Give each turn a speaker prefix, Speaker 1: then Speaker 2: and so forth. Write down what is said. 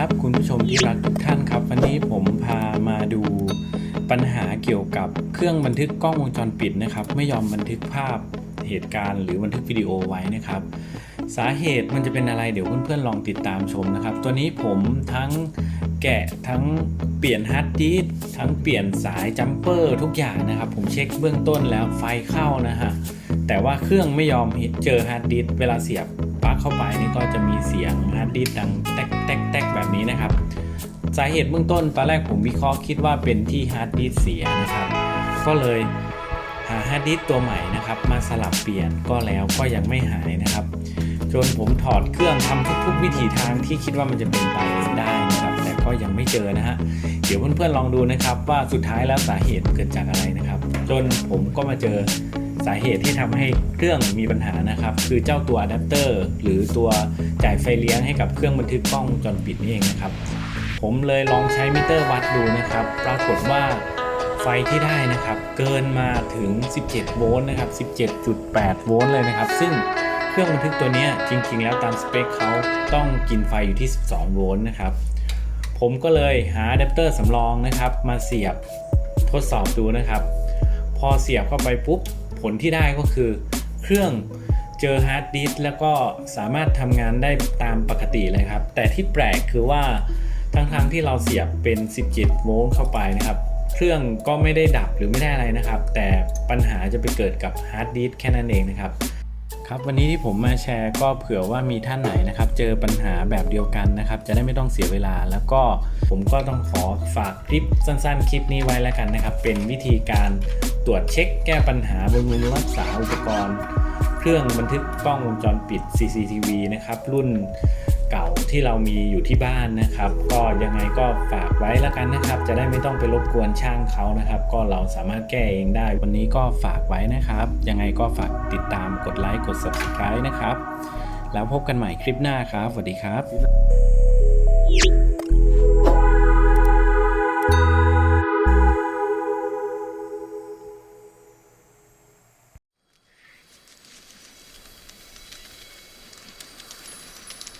Speaker 1: ครับคุณผู้ชมที่รักทุกท่านครับ วันนี้ผมพามาดูปัญหาเกี่ยวกับเครื่องบันทึกกล้องวงจรปิดนะครับ ไม่ยอมบันทึกภาพเหตุการณ์หรือบันทึกวิดีโอไว้นะครับ สาเหตุมันจะเป็นอะไรเดี๋ยวเพื่อนๆลองติดตามชมนะครับ ตัวนี้ผมทั้งแกะทั้งเปลี่ยนฮาร์ดดิสทั้งเปลี่ยนสายจัมเปอร์ทุกอย่างนะครับ ผมเช็คเบื้องต้นแล้วไฟเข้านะฮะแต่ว่าเครื่องไม่ยอมเจอฮาร์ดดิสเวลาเสียบ เข้าไปนี่ก็จะมีเสียงฮาร์ดดิสก์ดังแตกแตกแตกแบบนี้นะครับ สาเหตุเบื้องต้นตอนแรกผมวิเคราะห์คิดว่าเป็นที่ฮาร์ดดิสก์เสียนะครับ ก็เลยหาฮาร์ดดิสก์ตัวใหม่นะครับ มาสลับเปลี่ยนก็แล้วก็ยังไม่หายนะครับ จนผมถอดเครื่องทำทุกๆวิถีทางที่คิดว่ามันจะเป็นไปได้นะครับ แต่ก็ยังไม่เจอนะฮะเดี๋ยวเพื่อนๆลองดูนะครับว่าสุดท้ายแล้วสาเหตุเกิดจากอะไรนะครับ จนผมก็มาเจอ สาเหตุที่ทำให้เครื่องมีปัญหานะครับ คือเจ้าตัวอะแดปเตอร์หรือตัวจ่ายไฟเลี้ยงให้กับเครื่องบันทึกกล้องจรปิดนี่เองนะครับ ผมเลยลองใช้มิเตอร์วัดดูนะครับ ปรากฏว่าไฟที่ได้นะครับ เกินมาถึง 17 โวลต์นะครับ 17.8 โวลต์เลยนะครับ ซึ่งเครื่องบันทึกตัวนี้จริง ๆ แล้วตามสเปคเขาต้องกินไฟอยู่ที่ 12 โวลต์นะครับ ผมก็เลยหาอะแดปเตอร์สำรองนะครับ มาเสียบทดสอบดูนะครับ พอเสียบเข้าไปปุ๊บ ผลที่ได้ก็คือเครื่องเจอฮาร์ดดิสแล้วก็สามารถทำงานได้ตามปกติเลยครับ แต่ที่แปลกคือว่าทั้งๆที่เราเสียบเป็น 17 โวลต์เข้าไปนะครับ เครื่องก็ไม่ได้ดับหรือไม่ได้อะไรนะครับ แต่ปัญหาจะไปเกิดกับฮาร์ดดิสแค่นั้นเองนะครับครับวันนี้ที่ผมมาแชร์ก็เผื่อว่ามีท่านไหนนะครับ เจอปัญหาแบบเดียวกันนะครับ จะได้ไม่ต้องเสียเวลา แล้วก็ผมก็ต้องขอฝากคลิปสั้นๆ คลิปนี้ไว้แล้วกันนะครับ เป็นวิธีการ ตรวจเช็คแก้ปัญหาบำรุงรักษาอุปกรณ์ เครื่องบันทึกกล้องวงจรปิด CCTV นะครับ รุ่นเก่าที่เรามีอยู่ที่บ้านนะครับ ก็ยังไงก็ฝากไว้แล้วกันนะครับ จะได้ไม่ต้องไปรบกวนช่างเขานะครับ ก็เราสามารถแก้เองได้ วันนี้ก็ฝากไว้นะครับ ยังไงก็ฝากติดตามกดไลค์กด Subscribe นะครับ แล้วพบกันใหม่คลิปหน้าครับ สวัสดีครับ